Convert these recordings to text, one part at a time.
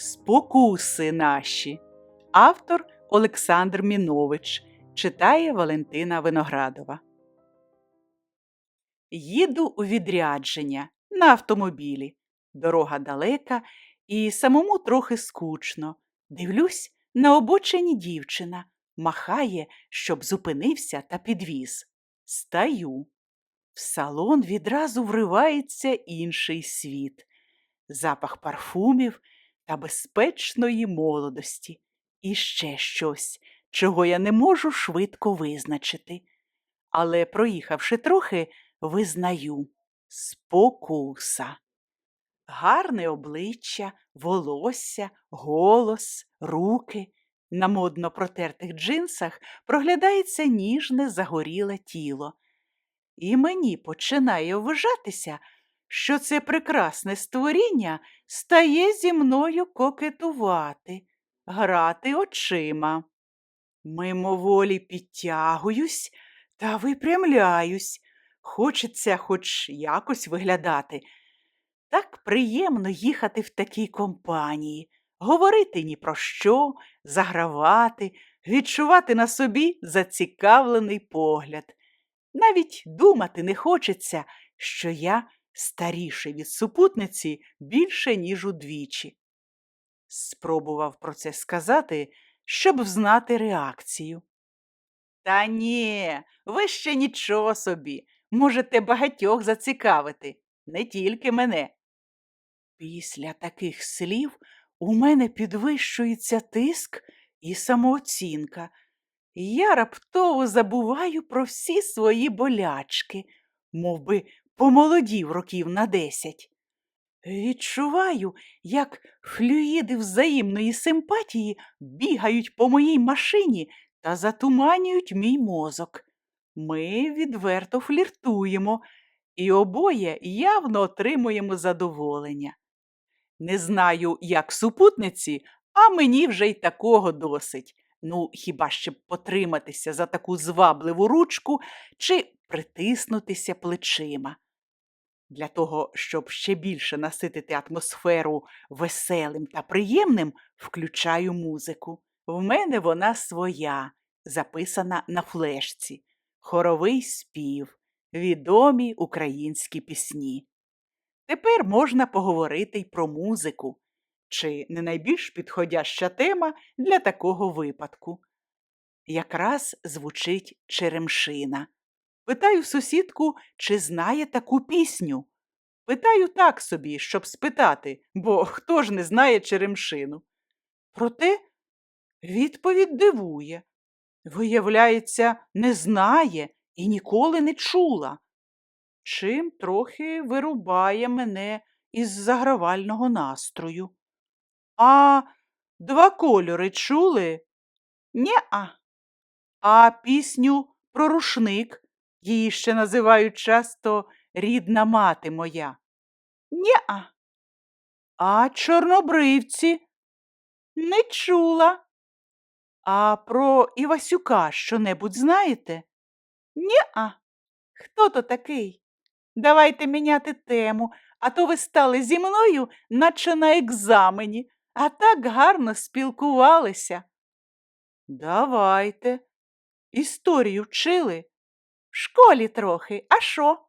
Спокуси наші. Автор Олександр Мінович. Читає Валентина Виноградова. Їду у відрядження на автомобілі. Дорога далека і самому трохи скучно. Дивлюсь, на обочині дівчина махає, щоб зупинився та підвіз. Стаю. В салон відразу вривається інший світ, запах парфумів та безпечної молодості. І ще щось, чого я не можу швидко визначити. Але, проїхавши трохи, визнаю спокуса. Гарне обличчя, волосся, голос, руки. На модно протертих джинсах проглядається ніжне загоріле тіло. І мені починає вважатися, що це прекрасне створіння стає зі мною кокетувати, грати очима. Мимоволі підтягуюсь та випрямляюсь. Хочеться хоч якось виглядати. Так приємно їхати в такій компанії, говорити ні про що, загравати, відчувати на собі зацікавлений погляд. Навіть думати не хочеться, що я старіший від супутниці більше, ніж удвічі. Спробував про це сказати, щоб взнати реакцію. Та ні, ви ще нічого собі, можете багатьох зацікавити, не тільки мене. Після таких слів у мене підвищується тиск і самооцінка. Я раптово забуваю про всі свої болячки, мов би помолодів років на десять. Відчуваю, як флюїди взаємної симпатії бігають по моїй машині та затуманюють мій мозок. Ми відверто фліртуємо, і обоє явно отримуємо задоволення. Не знаю, як супутниці, а мені вже й такого досить. Ну, хіба ще потриматися за таку звабливу ручку чи притиснутися плечима. Для того, щоб ще більше наситити атмосферу веселим та приємним, включаю музику. В мене вона своя, записана на флешці, хоровий спів, відомі українські пісні. Тепер можна поговорити й про музику, чи не найбільш підходяща тема для такого випадку. Якраз звучить Черемшина. Питаю сусідку, чи знає таку пісню. Питаю так собі, щоб спитати, бо хто ж не знає Черемшину. Проте відповідь дивує. Виявляється, не знає і ніколи не чула. Чим трохи вирубає мене із загравального настрою. А два кольори чули? Нє-а. А пісню про рушник її ще називають часто рідна мати моя. Нє-а. Чорнобривці не чула. А про Івасюка що-небудь знаєте? Нє-а. Хто то такий? Давайте міняти тему, а то ви стали зі мною, наче на екзамені, а так гарно спілкувалися. Давайте. Історію вчили? Школі трохи, а що?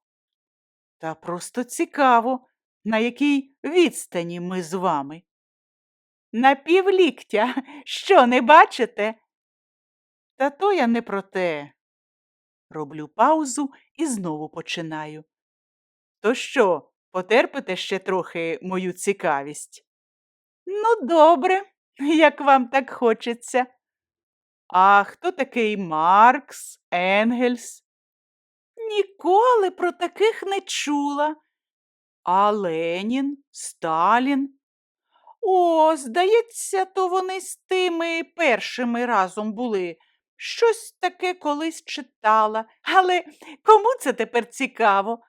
Та просто цікаво, на якій відстані ми з вами. На півліктя, що не бачите? Та то я не про те. Роблю паузу і знову починаю. То що, потерпите ще трохи мою цікавість? Ну, добре, як вам так хочеться. А хто такий Маркс, Енгельс? Ніколи про таких не чула. А Ленін, Сталін? О, здається, то вони з тими першими разом були. Щось таке колись читала, але кому це тепер цікаво?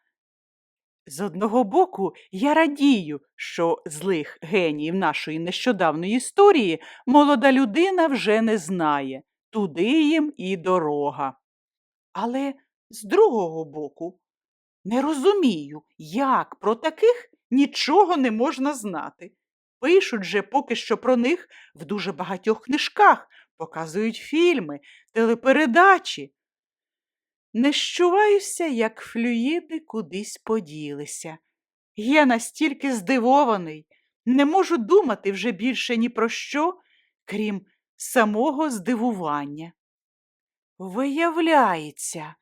З одного боку, я радію, що злих геніїв нашої нещодавної історії молода людина вже не знає, туди їм і дорога. Але з другого боку, не розумію, як про таких нічого не можна знати. Пишуть же поки що про них в дуже багатьох книжках, показують фільми, телепередачі. Не щуваюся, як флюїди кудись поділися. Я настільки здивований, не можу думати вже більше ні про що, крім самого здивування. Виявляється,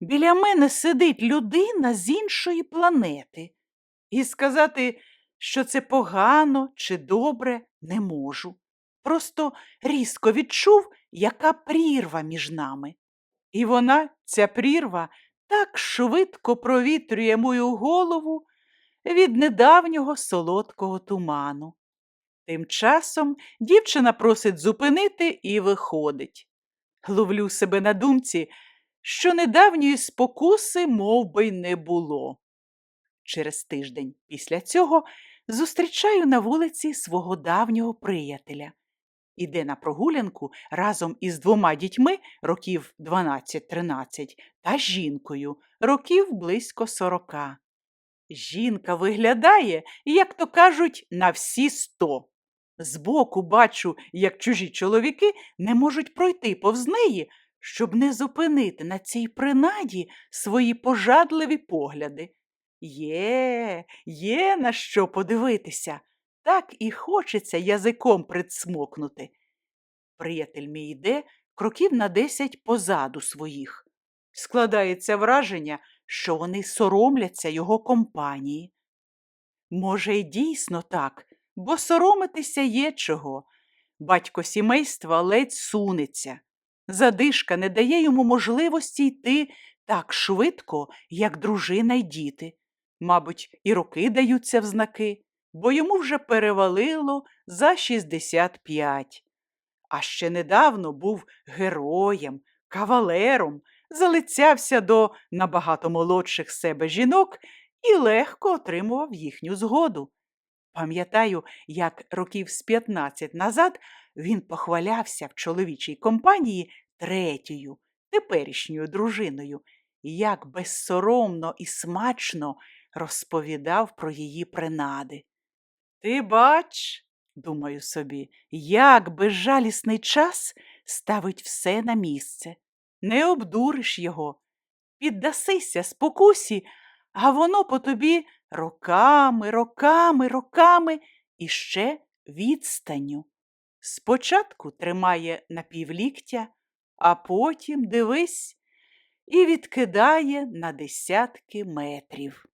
біля мене сидить людина з іншої планети, і сказати, що це погано чи добре, не можу. Просто різко відчув, яка прірва між нами. І вона, ця прірва, так швидко провітрює мою голову від недавнього солодкого туману. Тим часом дівчина просить зупинити і виходить. Ловлю себе на думці, що недавньої спокуси мов би не було. Через тиждень після цього зустрічаю на вулиці свого давнього приятеля. Іде на прогулянку разом із двома дітьми років 12-13 та жінкою років близько 40. Жінка виглядає, як то кажуть, на всі сто. Збоку бачу, як чужі чоловіки не можуть пройти повз неї, щоб не зупинити на цій принаді свої пожадливі погляди. Є, є на що подивитися. Так і хочеться язиком прицмокнути. Приятель мій йде кроків на десять позаду своїх. Складається враження, що вони соромляться його компанії. Може, й дійсно так, бо соромитися є чого. Батько сімейства ледь сунеться. Задишка не дає йому можливості йти так швидко, як дружина й діти. Мабуть, і роки даються в знаки, бо йому вже перевалило за 65. А ще недавно був героєм, кавалером, залицявся до набагато молодших себе жінок і легко отримував їхню згоду. Пам'ятаю, як років з 15 назад він похвалявся в чоловічій компанії третьою, теперішньою дружиною, як безсоромно і смачно розповідав про її принади. Ти бач, думаю собі, як безжалісний час ставить все на місце. Не обдуриш його, піддасися спокусі, а воно по тобі роками, роками, роками і ще відстанню. Спочатку тримає на півліктя, а потім, дивись, і відкидає на десятки метрів.